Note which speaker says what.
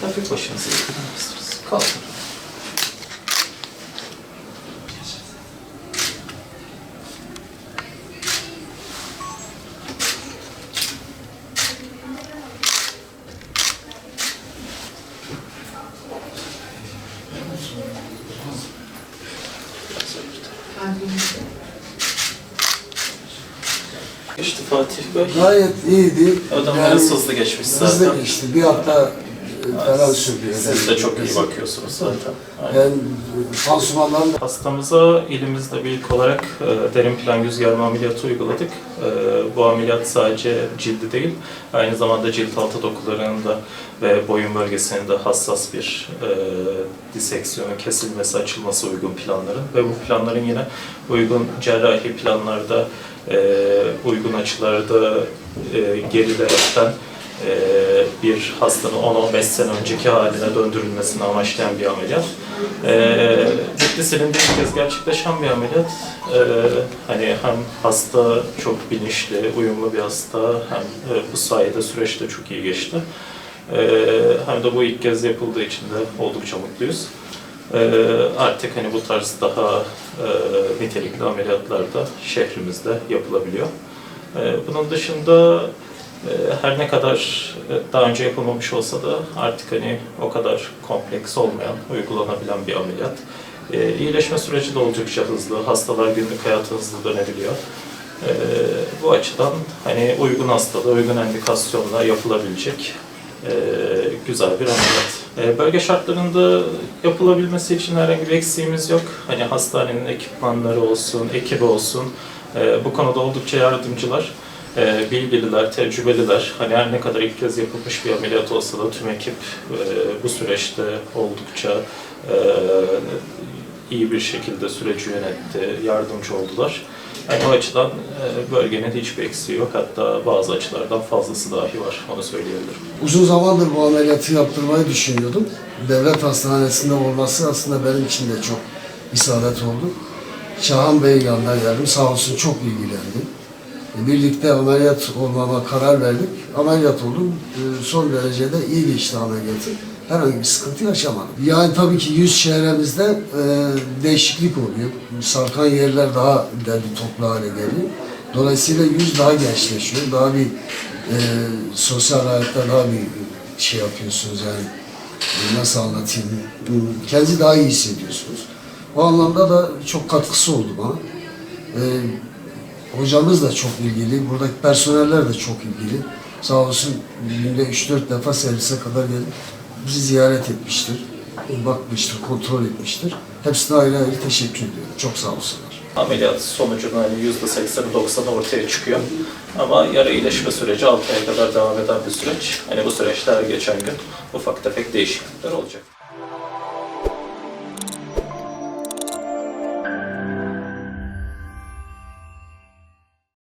Speaker 1: Hafif başınızı yıkadınız. Kalkın. Geçti Fatih Bey.
Speaker 2: Gayet iyiydi.
Speaker 1: Ödemeleriniz hızlı geçmiş zaten.
Speaker 2: Hızlı geçti. Bir hafta e, falan sürdü.
Speaker 1: Siz de çok iyi bakıyorsunuz zaten. Aynen.
Speaker 2: Ben pansumandan da
Speaker 1: Hastamıza ilimizde bir ilk olarak e, derin plan yüz germe ameliyatı uyguladık. E, bu ameliyat sadece cildi değil, aynı zamanda cilt altı dokularında ve boyun bölgesinde hassas bir e, diseksiyonun kesilmesi, açılması uygun planların ve bu planların yine uygun cerrahi planlarda, e, uygun açılarda e, gerilerekten e, bir hastanın 10-15 sene önceki haline döndürülmesini amaçlayan bir ameliyat. E, Bitlis'inde ilk kez gerçekleşen bir ameliyat. E, hani hem hasta çok bilinçli, uyumlu bir hasta, hem e, bu sayede süreçte çok iyi geçti. E, hem de bu ilk kez yapıldığı için de oldukça mutluyuz. E, artık hani bu tarz daha e, nitelikli ameliyatlar da şehrimizde yapılabiliyor. E, bunun dışında her ne kadar e, daha önce yapılmamış olsa da artık hani o kadar kompleks olmayan, uygulanabilen bir ameliyat. E, iyileşme süreci de oldukça hızlı, hastalar günlük hayata hızlı dönebiliyor. E, bu açıdan hani uygun hastada, uygun endikasyonla yapılabilecek e, güzel bir ameliyat. Bölge şartlarında yapılabilmesi için herhangi bir eksiğimiz yok. Hani hastanenin ekipmanları olsun, ekibi olsun e, bu konuda oldukça yardımcılar. E, bilgililer, tecrübeliler. Hani her ne kadar ilk kez yapılmış bir ameliyat olsa da tüm ekip e, bu süreçte oldukça e, iyi bir şekilde süreci yönetti, yardımcı oldular. Yani o açıdan e, bölgenin hiçbir eksiği yok. Hatta bazı açılardan fazlası dahi var. Onu söyleyebilirim.
Speaker 2: uzun zamandır bu ameliyatı yaptırmayı düşünüyordum. Devlet hastanesinde olması aslında benim için de çok isabet oldu. Şahan Bey yanına geldim. Sağ olsun çok ilgilendi. Birlikte ameliyat olmama karar verdik. Ameliyat oldum. E, Son derecede iyi geçti ameliyatı. Herhangi bir sıkıntı yaşamadım. Yani tabii ki yüz çevremizde e, değişiklik oluyor. Sarkan yerler daha derli toplu hale geliyor. Dolayısıyla yüz daha gençleşiyor. Daha bir e, sosyal hayatta daha bir şey yapıyorsunuz yani. E, Nasıl anlatayım? Kendinizi daha iyi hissediyorsunuz. O anlamda da çok katkısı oldu bana. Hocamız da çok ilgili, buradaki personeller de çok ilgili. Sağ olsun günde 3-4 defa servise kadar gelip bizi ziyaret etmiştir. Bakmıştır, kontrol etmiştir. Hepsine ayrı ayrı teşekkür ediyorum. Çok sağ olsunlar.
Speaker 1: Ameliyat sonucunda hani %80'i 90'ı ortaya çıkıyor. Ama yara iyileşme süreci 6 aya kadar devam eden bir süreç. Hani bu süreçte her geçen gün ufak tefek değişiklikler olacak.